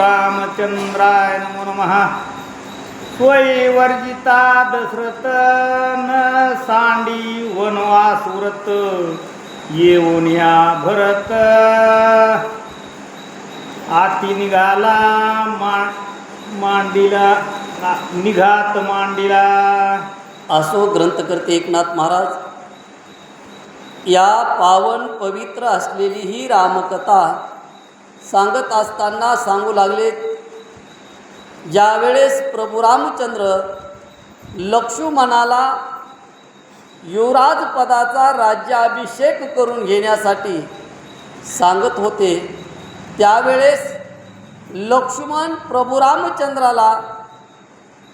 रामचंद्राय नमो नमः। स्वयंवर्जिता दशरथ न सांडी वनवास व्रत येऊन या भरत। आती निघाला मांडीला निघात मांडीला। असो ग्रंथकर्ते एकनाथ महाराज या पावन पवित्र असलेली ही रामकथा सांगत असताना सांगू लागले ज्यावेळेस प्रभू रामचंद्र लक्ष्मणाला युवराज पदाचा राज्याभिषेक करून घेण्यासाठी सांगत होते त्यावेळेस लक्ष्मण प्रभू रामचंद्राला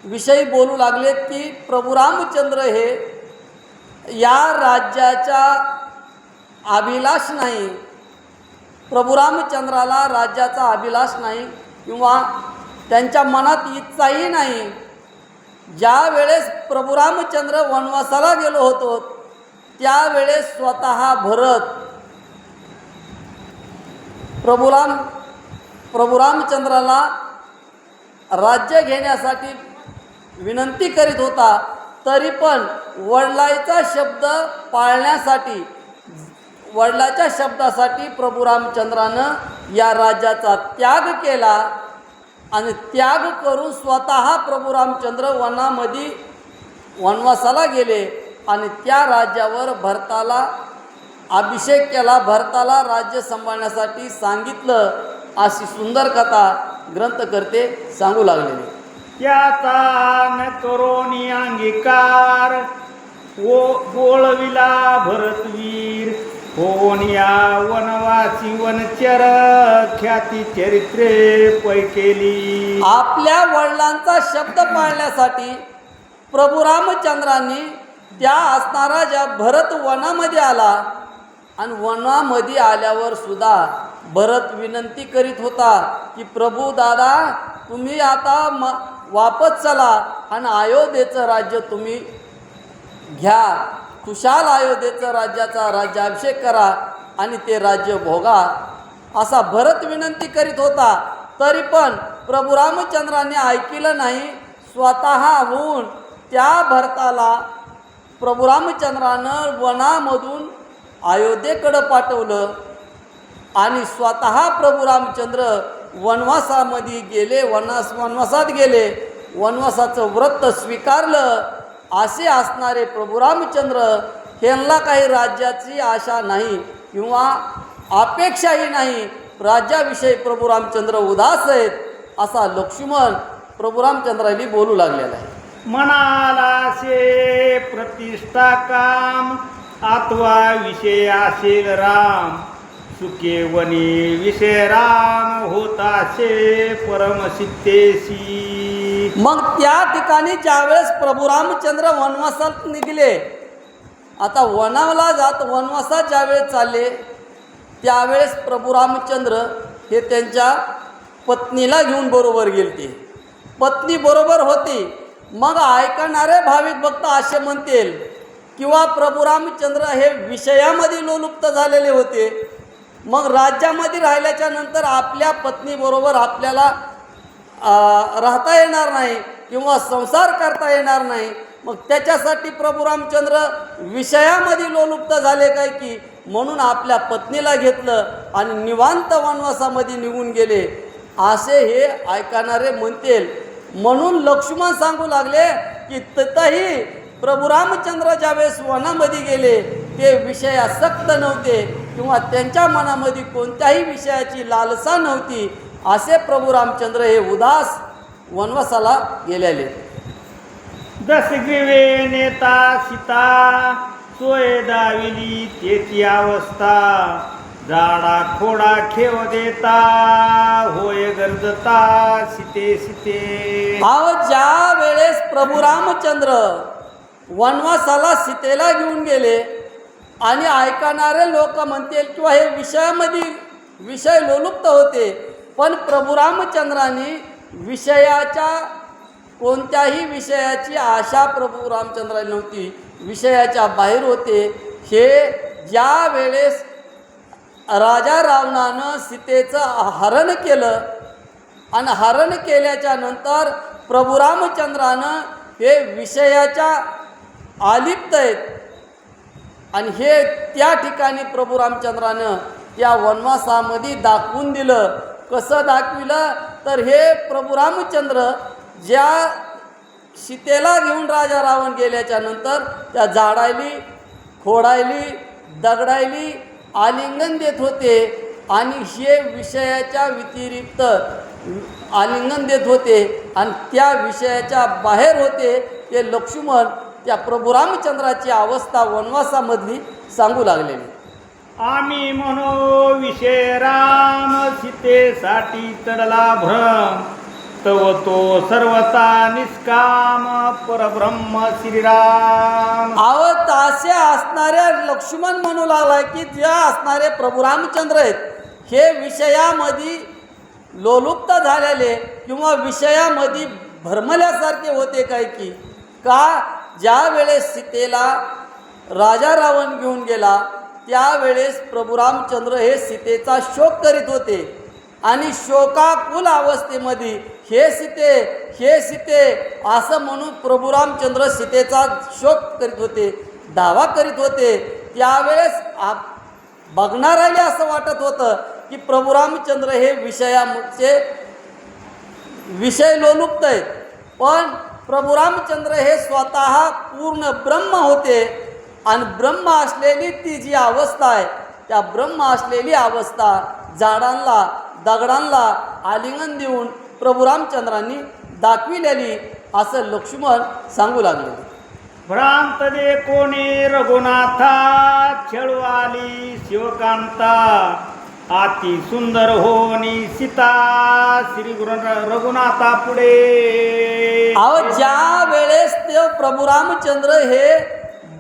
विषयी बोलू लागलेत की प्रभू रामचंद्र हे या राज्याचा अभिलाष नाही प्रभू रामचंद्राला राज्याचा अभिलाष नाही किंवा त्यांच्या मनात इच्छाही नाही. ज्या वेळेस प्रभू रामचंद्र वनवासाला गेलो होतो त्यावेळेस स्वतः भरत प्रभू राम प्रभू रामचंद्राला राज्य घेण्यासाठी विनंती करीत होता तरी पण वडलाईचा शब्द पाळण्यासाठी वडिलाच्या शब्दासाठी प्रभू रामचंद्रानं या राज्याचा त्याग केला आणि त्याग करून स्वतः प्रभू रामचंद्र वनामध्ये वनवासाला गेले आणि त्या राज्यावर भरताला अभिषेक केला भरताला राज्य सांभाळण्यासाठी सांगितलं अशी सुंदर कथा ग्रंथकर्ते सांगू लागलेली याचा न करोनी अंगीकार ओ बोळविला भरतवीर. होऊन या वनवासी वनचर ख्याती चरित्रे पै केली. आपल्या वडिलांचा शब्द पाळण्यासाठी प्रभू रामचंद्रांनी त्या असणारा ज्या भरत वनामध्ये आला आणि वनामध्ये आल्यावर सुद्धा भरत विनंती करीत होता की प्रभू दादा तुम्ही आता म वापस चला आणि अयोध्येचं राज्य तुम्ही घ्या. खुशाल अयोध्येचं राज्याचा राज्याभिषेक करा आणि ते राज्य भोगा. असा भरत विनंती करीत होता तरी पण प्रभू रामचंद्राने ऐकलं नाही स्वतःहून त्या भरताला प्रभू रामचंद्रानं वनामधून अयोध्येकडं पाठवलं आणि स्वतः प्रभू रामचंद्र वनवासामध्ये गेले वनवास वनवासात गेले. वनवासाचं व्रत स्वीकारलं. असे असणारे प्रभू रामचंद्र ह्यांना काही राज्याची आशा नाही किंवा अपेक्षाही नाही. राज्याविषयी प्रभू रामचंद्र उदास आहेत असा लक्ष्मण प्रभू रामचंद्रांनी बोलू लागलेला आहे. मनाला से प्रतिष्ठा काम आत्वा विषय असेल राम. सुके वने विषय राम होता छे परम परमसिद्धेशी. मग त्या ठिकाणी ज्यावेळेस प्रभू रामचंद्र वनवासात निघले आता वनाला जात वनवासात ज्यावेळेस चालले त्यावेळेस प्रभू रामचंद्र हे त्यांच्या पत्नीला घेऊन बरोबर गेलते. पत्नी बरोबर होती. मग ऐकणारे भाविक भक्त असे म्हणतील किंवा प्रभू रामचंद्र हे विषयामध्ये लोलुप्त झालेले होते. मग राज्यामध्ये राहिल्याच्या नंतर आपल्या पत्नीबरोबर आपल्याला राहता येणार नाही किंवा संसार करता येणार नाही मग त्याच्यासाठी प्रभू रामचंद्र विषयामध्ये लोलुप्त झाले काय की म्हणून आपल्या पत्नीला घेतलं आणि निवांत वनवासामध्ये निघून गेले. असे हे ऐकणारे म्हणतील. म्हणून लक्ष्मण सांगू लागले की तथाही प्रभू रामचंद्र ज्यावेळेस वनामध्ये गेले ते विषयासक्त नव्हते किंवा त्यांच्या मनामध्ये कोणत्याही विषयाची लालसा नव्हती. असे प्रभू रामचंद्र हे उदास वनवासाला गेलेले. दसग्रीवे नेता सीता सोय दाविली तेची अवस्था. झाडा खोडा खेव देता होय गरजता सीते सीते. अहो ज्या वेळेस प्रभू रामचंद्र वनवासाला सीतेला घेऊन गेले आणि ऐकणारे लोक म्हणतील किंवा हे विषयामध्ये विषय लोलुप्त होते. पण प्रभू रामचंद्रांनी विषयाच्या कोणत्याही विषयाची आशा प्रभू रामचंद्रांनी नव्हती. विषयाच्या बाहेर होते. हे ज्या वेळेस राजा रावणानं सीतेचं हरण केलं आणि हरण केल्याच्यानंतर प्रभू रामचंद्रानं हे विषयाच्या आलिप्त आहेत. आणि हे त्या ठिकाणी प्रभू रामचंद्रानं या वनवासामध्ये दाखवून दिलं. कसं दाखविलं? तर हे प्रभू रामचंद्र ज्या सीतेला घेऊन राजा रावण गेल्याच्यानंतर त्या झाडायली खोडायली दगडायली आलिंगन देत होते. आणि हे विषयाच्या व्यतिरिक्त आलिंगन देत होते. आणि त्या विषयाच्या बाहेर होते ते लक्ष्मण त्या प्रभू रामचंद्राची अवस्था वनवासामधली सांगू लागलेली. आम्ही म्हणो विषय राम सीतेसाठी चढला भ्रम. तव तो सर्वता निष्काम परब्रह्म श्रीराम. आवत असे असणाऱ्या लक्ष्मण म्हणू लागला की ज्या असणारे प्रभू रामचंद्र आहेत हे विषयामध्ये लोलुप्त झालेले किंवा विषयामध्ये भरमल्यासारखे होते काय की? का ज्या वेळेस सीतेला राजा रावण घेऊन गेला त्यावेळेस प्रभू रामचंद्र हे सीतेचा शोक करीत होते. आणि शोकाकुल अवस्थेमध्ये हे सीते हे सीते असं म्हणून प्रभू रामचंद्र सीतेचा शोक करीत होते दावा करीत होते. त्यावेळेस आप बघणाऱ्याला असं वाटत होतं की प्रभू रामचंद्र हे विषयाचे विषय लोलुप्त आहेत. पण प्रभू रामचंद्र हे स्वतः पूर्ण ब्रह्म होते. आणि ब्रह्म असलेली ती जी अवस्था आहे त्या ब्रह्म असलेली अवस्था झाडांना दगडांना आलिंगन देऊन प्रभू रामचंद्रांनी दाखविलेली असं लक्ष्मण सांगू लागले. भ्रांत दे कोणी रघुनाथा खेळू आली शिवकांता अति सुंदर होनी सीता श्री गुरु रघुनाथा पुढे. अहो ज्या वेळेस ते प्रभू रामचंद्र हे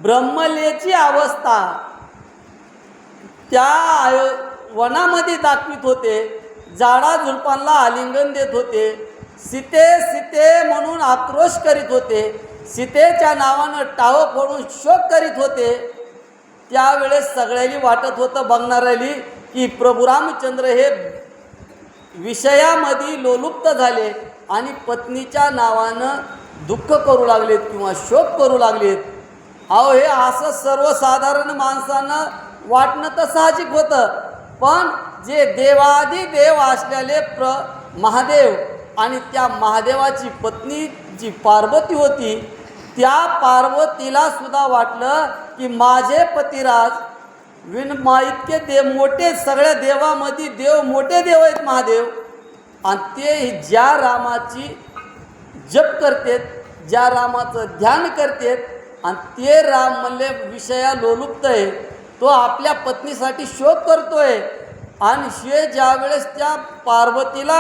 ब्रह्मलेची अवस्था. त्या आय- वनामध्ये दाखवित होते झाडा झुडपांना आलिंगन देत होते सीते सीते म्हणून आक्रोश करीत होते सीतेच्या नावानं टाव फोडून शोक करीत होते. त्यावेळेस सगळ्यांनी वाटत होतं बघणाऱ्याली की प्रभू रामचंद्र हे विषयामध्ये लोलुप्त झाले आणि पत्नीच्या नावानं दुःख करू लागलेत किंवा शोक करू लागलेत. अहो हे असं सर्वसाधारण माणसानं वाटणं तर साहजिक होतं. पण जे देवादी देव असलेले प्र महादेव आणि त्या महादेवाची पत्नी जी पार्वती होती त्या पार्वतीला सुद्धा वाटलं की माझे पतिराज विन इतके देव मोठे सगळ्या देवामध्ये देव मोठे देव आहेत महादेव. आणि ते ज्या रामाची जप करतेत ज्या रामाचं ध्यान करतेत आणि ते राम म्हणले विषया लोलुप्त आहे. तो आपल्या पत्नीसाठी शोध करतोय. आणि शे ज्यावेळेस त्या पार्वतीला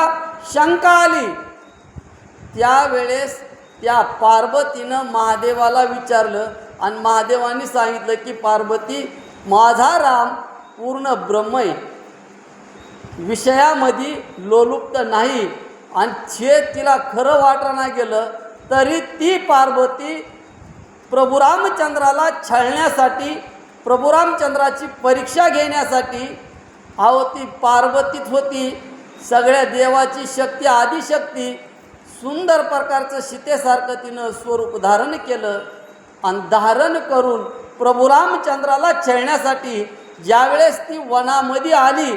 शंका आली त्यावेळेस त्या पार्वतीनं महादेवाला विचारलं आणि महादेवाने सांगितलं की पार्वती माझा राम पूर्ण ब्रह्म आहे. विषयामध्ये लोलुप्त नाही आणि जे तिला खरं वाटणं गेलं तरी ती पार्वती प्रभू रामचंद्राला छळण्यासाठी प्रभू रामचंद्राची परीक्षा घेण्यासाठी अहो ती होती. सगळ्या देवाची शक्ती आदिशक्ती सुंदर प्रकारचं सीतेसारखं तिनं स्वरूप धारण केलं आणि धारण करून प्रभू रामचंद्राला छळण्यासाठी ज्यावेळेस ती वनामध्ये आली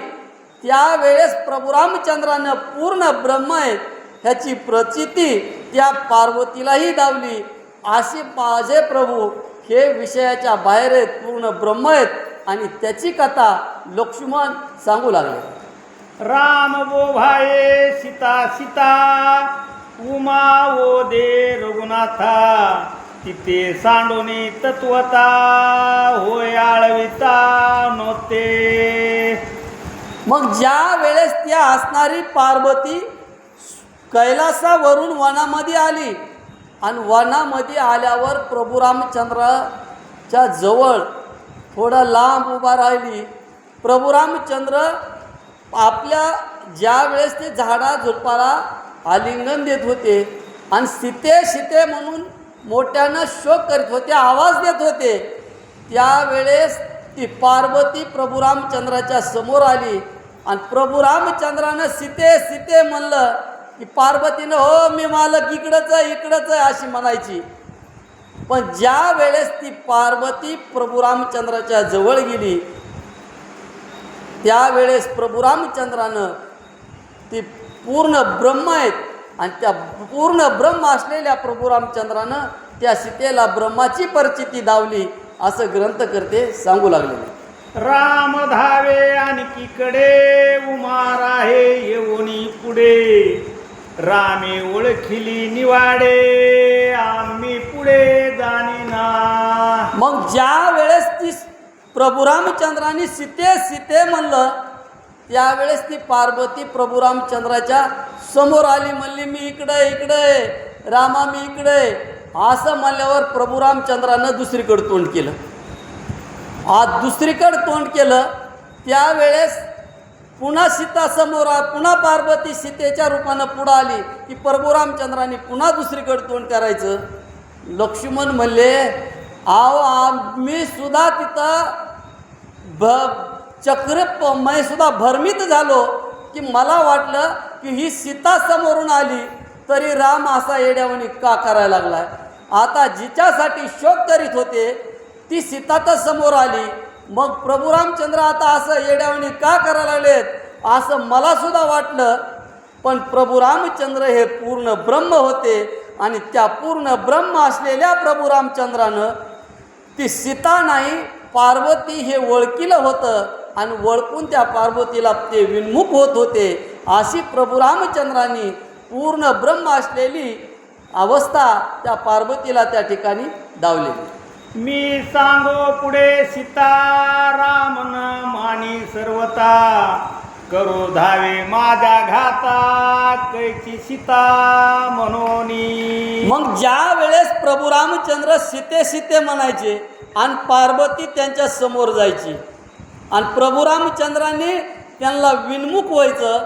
त्यावेळेस प्रभू रामचंद्रानं पूर्ण ब्रह्म आहेत ह्याची प्रचिती त्या पार्वतीलाही दावली असे माझे प्रभू हे विषयाच्या बाहेर आहेत पूर्ण ब्रह्म आहेत आणि त्याची कथा लक्ष्मण सांगू लागले. राम वो भाये सीता सीता उमा वो दे रघुनाथा तिथे सांडोनी तत्वता होय आळविता नोते. मग ज्या वेळेस त्या असणारी पार्वती कैलासावरून वनामध्ये आली आणि वनामध्ये आल्यावर प्रभू रामचंद्राच्या जवळ थोडा लांब उभा राहिली. प्रभू रामचंद्र आपल्या ज्या वेळेस ते झाडा झुडपाला आलिंगन देत होते आणि सीते सीते म्हणून मोठ्यानं शोक करीत होते आवाज देत होते त्यावेळेस ती पार्वती प्रभू रामचंद्राच्या समोर आली. आणि प्रभू रामचंद्रानं सीते सीते म्हणलं की पार्वतीनं हो मी मालक इकडंच आहे इकडंच आहे अशी म्हणायची. पण ज्या वेळेस ती पार्वती प्रभू रामचंद्राच्या जवळ गेली त्यावेळेस प्रभू रामचंद्रानं ती पूर्ण ब्रह्म आहेत आणि त्या पूर्ण ब्रह्म असलेल्या प्रभू रामचंद्रानं त्या सीतेला ब्रह्माची परिचिती दावली असं ग्रंथकर्ते सांगू लागले. राम धावे आणखीकडे उमार आहे येऊनी पुढे. रामे ओळखिली निवाडे आम्ही पुढे जाणीना. मग ज्या वेळेस ती प्रभू रामचंद्राने सीते सीते म्हणलं त्यावेळेस ती पार्वती प्रभू रामचंद्राच्या समोर आली म्हणली मी इकडे इकडे रामा मी इकडे. असं म्हणल्यावर प्रभू रामचंद्रानं दुसरीकडे तोंड केलं. आज दुसरीकडे तोंड केलं त्यावेळेस पुन्हा सीता समोर आ- पुन्हा पार्वती सीतेच्या रूपानं पुढं आली की प्रभू रामचंद्राने पुन्हा दुसरीकडे तोंड करायचं. लक्ष्मण म्हणले आव आम्ही सुद्धा तिथं भ चक्र प- मी सुद्धा भरमित झालो की मला वाटलं की ही सीता समोरून आली तरी राम असा येड्यावणी का करायला लागला आता जिच्यासाठी शोक करीत होते ती सीता तर समोर आली मग प्रभू रामचंद्र आता असं येड्यावणी का करायला लागलेत? असं मला सुद्धा वाटलं. पण प्रभू रामचंद्र हे पूर्ण ब्रह्म होते आणि त्या पूर्ण ब्रह्म असलेल्या प्रभू रामचंद्रानं ती सीता नाही पार्वती हे ओळखीलं होतं आणि ओळखून त्या पार्वतीला ते विन्मुख होत होते. अशी प्रभू रामचंद्रांनी पूर्ण ब्रह्म असलेली अवस्था त्या पार्वतीला त्या ठिकाणी दावलेली. मी सांगो पुढे सीतारामन मानी सर्वता. करो धावे माझ्या घाता कैची सीता म्हणून मग ज्या वेळेस प्रभू रामचंद्र सीते सीते म्हणायचे आणि पार्वती त्यांच्यासमोर जायची आणि प्रभू रामचंद्रांनी त्यांना विनमुख व्हायचं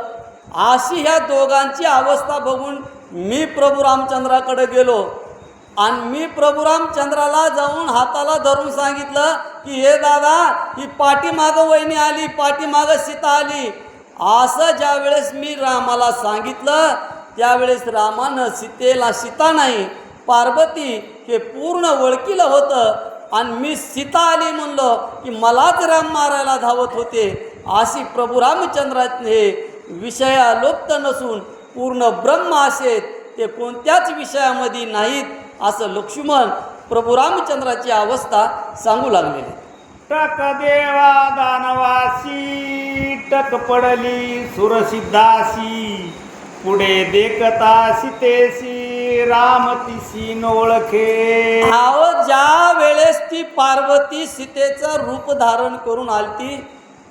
अशी ह्या दोघांची अवस्था बघून मी प्रभू रामचंद्राकडे गेलो. आणि मी प्रभुरामचंद्राला जाऊन हाताला धरून सांगितलं की हे दादा ही पाठीमागं वहिनी आली पाठीमागं सीता आली. असं ज्या वेळेस मी रामाला सांगितलं त्यावेळेस रामानं सीतेला सीता नाही पार्वती हे पूर्ण ओळखीलं होतं. आणि मी सीता आली म्हणलं की मलाच राम मारायला धावत होते. अशी प्रभू रामचंद्रात हे विषयालोप्त नसून पूर्ण ब्रह्म असेत ते कोणत्याच विषयामध्ये नाहीत. असं लक्ष्मण प्रभू रामचंद्राची अवस्था सांगू लागलेले टक देवा दानवासी टक पडली सुरसिद्धासी पुढे देखता सीतेसी रामतीसी नोळखे आव ज्या वेळेस ती पार्वती सीतेचं रूप धारण करून आलती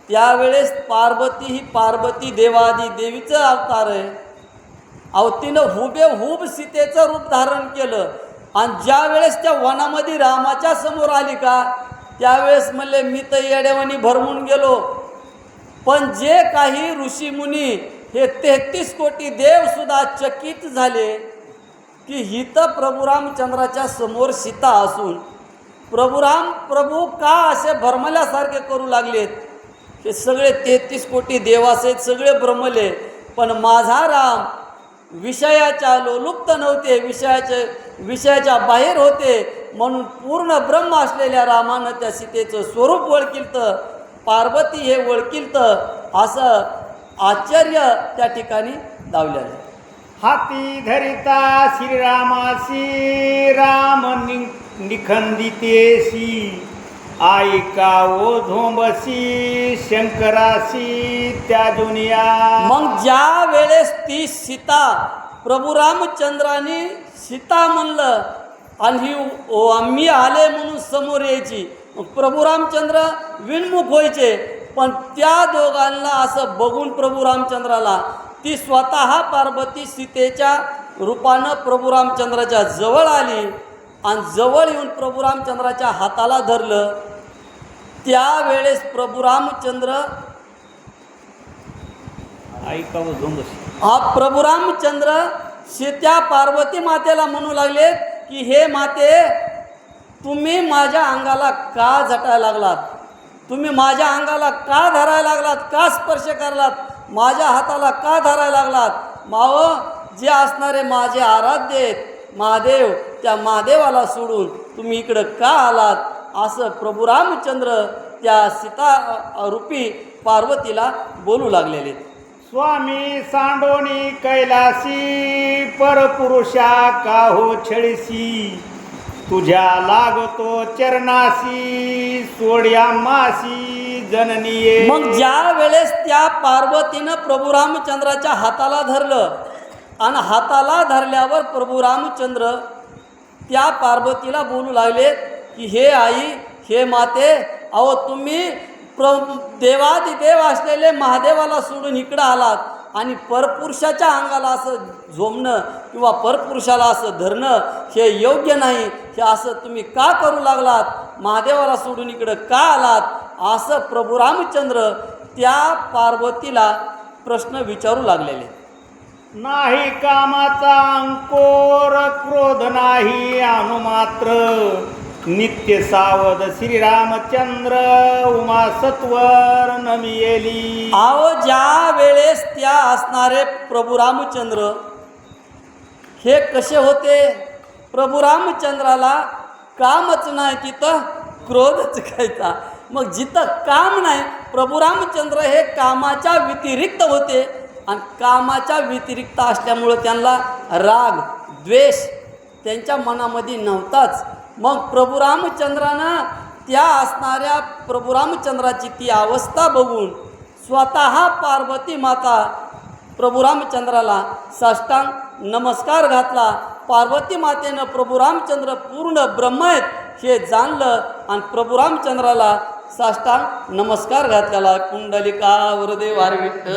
त्यावेळेस पार्वती ही पार्वती देवादी देवीचं अवतार आहे. अहो तिनं हुबेहूब सीतेचं रूप धारण केलं. आणि ज्या वेळेस त्या वनामध्ये रामाच्या समोर आली का त्यावेळेस म्हणले मी तर येड्यावानी भरवून गेलो. पण जे काही ऋषीमुनी हे तेहतीस कोटी देवसुद्धा चकित झाले की ही प्रभू रामचंद्राच्या समोर सीता असून प्रभुराम प्रभू का असे भरमल्यासारखे करू लागलेत? हे सगळे तेहतीस कोटी देवासे सगळे भ्रमले पण माझा राम विषयाच्या लोलुप्त नव्हते विषयाचे विषयाच्या बाहेर होते. म्हणून पूर्ण ब्रह्म असलेल्या रामानं त्या सीतेचं स्वरूप ओळखिलतं. पार्वती हे ओळखिलतं. असं आश्चर्य त्या ठिकाणी दावलेलं हाती धरिता श्रीरामासी राम नि ऐका ओ झोंबसी शंकरासी त्या दुनिया. मग ज्या वेळेस ती सीता प्रभू रामचंद्राने सीता म्हणलं आणि ओ आम्ही आले म्हणून समोर यायची. मग प्रभू रामचंद्र विनमुख व्हायचे पण त्या दोघांना असं बघून प्रभू रामचंद्राला ती स्वतः पार्वती सीतेच्या रूपानं प्रभू रामचंद्राच्या जवळ आली आणि जवळ येऊन प्रभू रामचंद्राच्या हाताला धरलं. त्यावेळेस प्रभू रामचंद्र हा प्रभू रामचंद्र सीत्या पार्वती मातेला म्हणू लागले की हे माते तुम्ही माझ्या अंगाला का झटायला लागलात? तुम्ही माझ्या अंगाला का धरायला लागलात? का स्पर्श करलात? माझ्या हाताला का धरायला लागलात? माव जे असणारे माझे आराध्य आहेत महादेव त्या महादेवाला सोडून तुम्ही इकडं का आलात? असं प्रभू रामचंद्र त्या सीता रूपी पार्वतीला बोलू लागलेले. स्वामी सांडोनी कैलासी परपुरुषा का हो छळीसी तुझ्या लागतो चरणासी सोड्या मासी जननीये मग ज्या वेळेस त्या पार्वतीनं प्रभू रामचंद्राच्या हाताला धरलं आणि हाताला धरल्यावर प्रभू रामचंद्र त्या पार्वतीला बोलू लागले की हे आई हे माते अहो तुम्ही प्र देवादिदेव असलेले महादेवाला सोडून इकडं आलात आणि परपुरुषाच्या अंगाला असं झोमणं किंवा परपुरुषाला असं धरणं हे योग्य नाही हे असं तुम्ही का करू लागलात? महादेवाला सोडून इकडं का आलात? असं प्रभू रामचंद्र त्या पार्वतीला प्रश्न विचारू लागलेले. नाही कामाचा अंकोर क्रोध नाही अनुमात्र. नित्य सावध श्रीरामचंद्र उमा सत्वर नमियेली. आहो ज्या वेळेस त्या असणारे प्रभू रामचंद्र हे कसे होते? प्रभू रामचंद्राला कामच नाही तिथं क्रोधच खायचा. मग जिथं काम नाही प्रभू रामचंद्र हे कामाच्या व्यतिरिक्त होते. आणि कामाच्या व्यतिरिक्त असल्यामुळं त्यांना राग द्वेष त्यांच्या मनामध्ये नव्हताच. मग प्रभू रामचंद्रानं त्या असणाऱ्या प्रभू रामचंद्राची ती अवस्था बघून स्वतः पार्वती माता प्रभू रामचंद्राला साष्टांग नमस्कार घातला. पार्वती मातेनं प्रभू रामचंद्र पूर्ण ब्रह्म आहेत हे जाणलं आणि प्रभू रामचंद्राला साष्टांग नमस्कार घातलेला कुंडलिका वरदे विठ्ठल